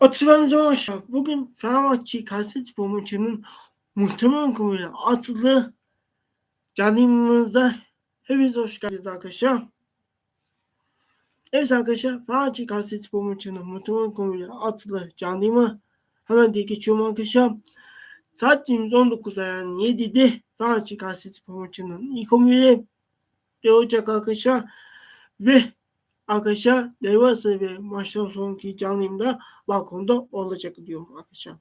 Atışlarınıza hoş Bugün Fenerbahçe Kayserispor maçının muhtemelen konuyla atılı canlımızda hepiniz hoş geldiniz arkadaşlar. Evet arkadaşlar Fenerbahçe Kayserispor maçının muhtemelen konuyla atılı canlımı hemen diye geçiyorum arkadaşlar. Saatimiz 19 yani 7'de Fenerbahçe Kayserispor maçının ilk 11'i olacak arkadaşlar. Ve arkadaşlar devre ve maçtan sonraki canlıyımda balkonda olacak diyorum arkadaşlar.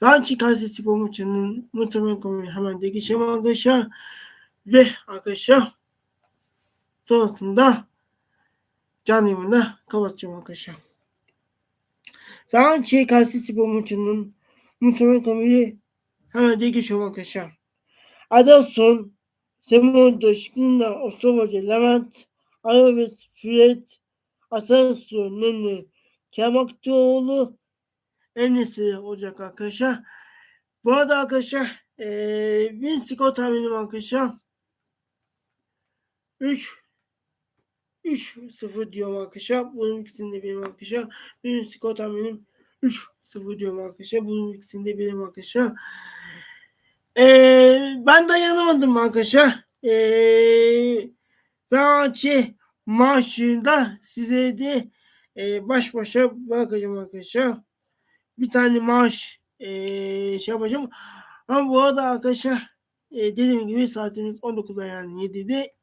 Ben Çikasi Spor maçının muhtemelen konuyu hemen de geçelim arkadaşlar. Ve arkadaşlar sonrasında canlıyımda kapatacağım arkadaşlar. Ben Çikasi Spor maçının muhtemelen konuyu hemen de geçiyorum arkadaşlar. Adolson, Semon Doşkin'la Osovacı Levent, Araves Fred, Asansör Nene, Kemakçıoğlu Enes'i olacak arkadaşlar. Bu arada arkadaşlar ee, bin skor tahminim arkadaşlar. 3 3-0 diyorum arkadaşlar. Bunun ikisini de benim arkadaşlar. Benim skor tahminim 3-0 diyorum arkadaşlar. Bunun ikisini de benim arkadaşlar. Ee, ben dayanamadım arkadaşlar. Ee, Fenerbahçe maçında size de e, baş başa bırakacağım arkadaşlar. Bir tane maaş e, şey yapacağım. Ama bu arada arkadaşlar e, dediğim gibi saatimiz 19'da yani 7'de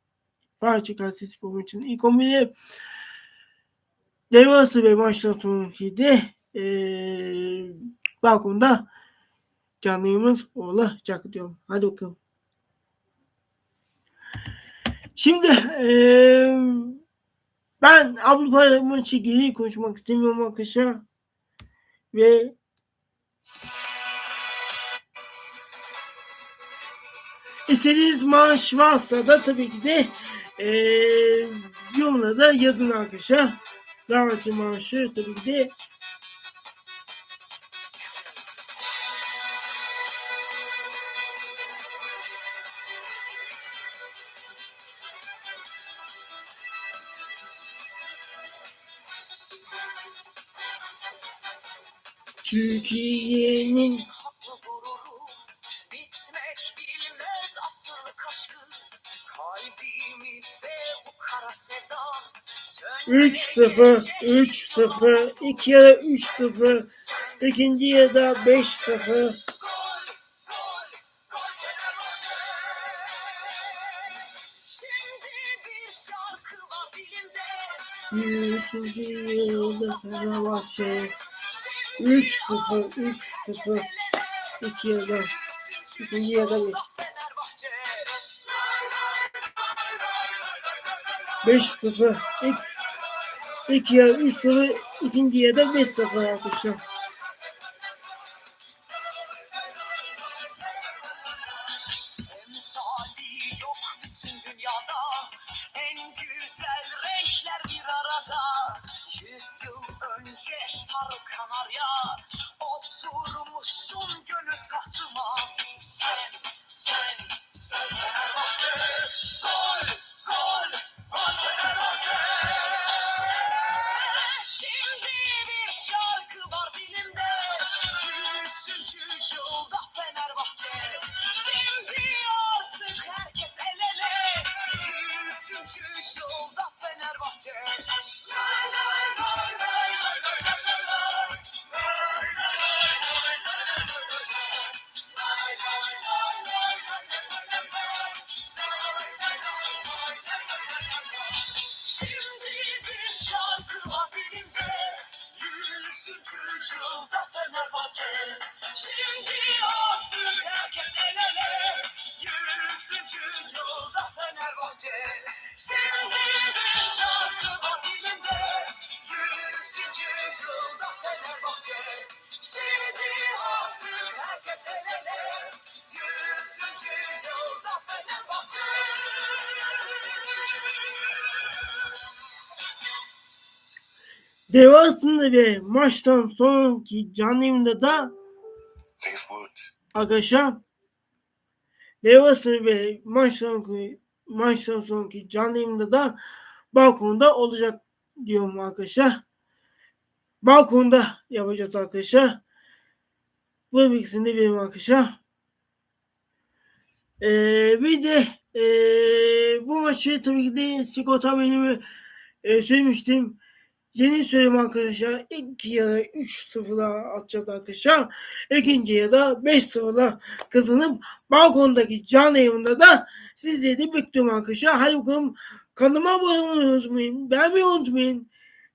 Fenerbahçe Kayserispor için ilk 11'i devre arası ve maçtan sonraki de e, balkonda canlıyımız olacak diyorum. Hadi bakalım. Şimdi ee, ben Avrupa maçı geri konuşmak istemiyorum arkadaşlar. Ve istediğiniz maaş varsa da tabii ki de ee, yorumlarda yazın arkadaşlar. Garanti maaşı tabii ki de Türkiye'nin bitmek bilmez asıl kaşkı kalbimizde bu kara sevda 3-0 3-0 2 ya da 3-0 ikinci ya da 5-0 Yüzüncü yılda Fenerbahçe 3 0 3 0 2 ya da ikinci ya da 5 5 0 ilk 2 ya 3 0 ikinci ya da 5 0 arkadaşlar. Kanarya Oturmuşsun gönül tahtıma. Sen, sen, sen Fenerbahçe. Gol, gol, gol Fenerbahçe. Şimdi bir şarkı var dilimde Devasında ve maçtan sonraki canlı yayında da arkadaşlar Devası ve maçtan sonraki, maçtan sonraki canlı yayında da balkonda olacak diyorum arkadaşlar. balkonda yapacağız arkadaşlar. Bu ikisini de benim arkadaşlar. Ee, bir de ee, bu maçı tabii ki de sigorta bölümü e, söylemiştim. Yeni söyleyeyim arkadaşlar. İlk yarı 3-0'la atacağız arkadaşlar. İkinci yarıda 5-0'la kazanıp balkondaki canlı yayında da sizleri de bekliyorum arkadaşlar. Hadi bakalım kanalıma abone olmayı unutmayın. Beğenmeyi unutmayın.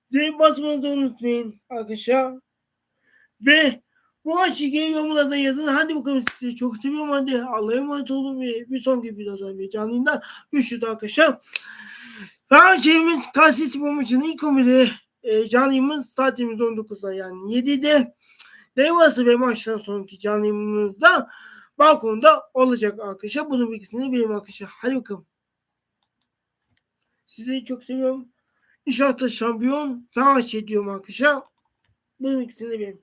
Zil basmanızı unutmayın arkadaşlar. Ve bu ilgili yorumlarda yazın. Hadi bakalım sizi çok seviyorum. Hadi Allah'a emanet olun ve bir sonraki videoda canlı yayında görüşürüz arkadaşlar. Fenerbahçe'miz Kayseri Spor maçının ilk 11'i e, canlı saatimiz 19'da yani 7'de. Devası ve maçtan sonraki canlı balkonda olacak arkadaşlar. Bunun bilgisini benim arkadaşlar. Hadi bakalım. Sizi çok seviyorum. İnşallah şampiyon Fenerbahçe diyorum arkadaşlar. Bunun ikisini benim.